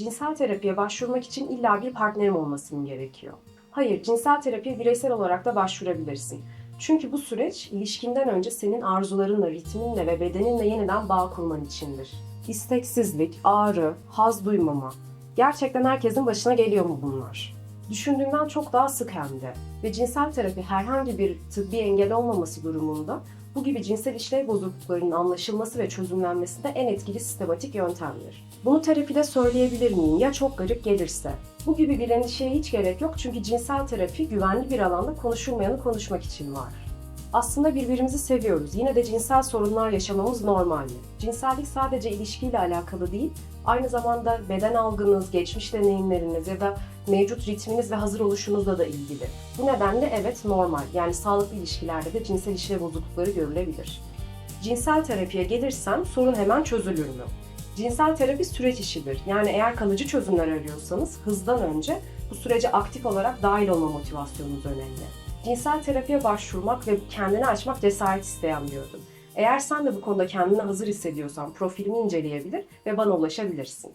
Cinsel terapiye başvurmak için illa bir partnerim olması mı gerekiyor? Hayır, cinsel terapiye bireysel olarak da başvurabilirsin. Çünkü bu süreç ilişkinden önce senin arzularınla, ritminle ve bedeninle yeniden bağ kurman içindir. İsteksizlik, ağrı, haz duymama. Gerçekten herkesin başına geliyor mu bunlar? Düşündüğünden çok daha sık hem de. Ve cinsel terapi herhangi bir tıbbi engel olmaması durumunda bu gibi cinsel işlev bozukluklarının anlaşılması ve çözümlenmesinde en etkili sistematik yöntemdir. Bunu terapide söyleyebilir miyim ya çok garip gelirse? Bu gibi bir endişeye hiç gerek yok çünkü cinsel terapi güvenli bir alanda konuşulmayanı konuşmak için var. Aslında birbirimizi seviyoruz. Yine de cinsel sorunlar yaşamamız normal? Cinsellik sadece ilişkiyle alakalı değil, aynı zamanda beden algınız, geçmiş deneyimleriniz ya da mevcut ritminiz ve hazır oluşunuzla da ilgili. Bu nedenle evet normal, yani sağlıklı ilişkilerde de cinsel işlev bozuklukları görülebilir. Cinsel terapiye gelirsem sorun hemen çözülür mü? Cinsel terapi süreç işidir. Yani eğer kalıcı çözümler arıyorsanız hızdan önce bu sürece aktif olarak dahil olma motivasyonunuz önemli. Cinsel terapiye başvurmak ve kendini açmak cesaret isteyen bir adım. Eğer sen de bu konuda kendini hazır hissediyorsan profilimi inceleyebilir ve bana ulaşabilirsin.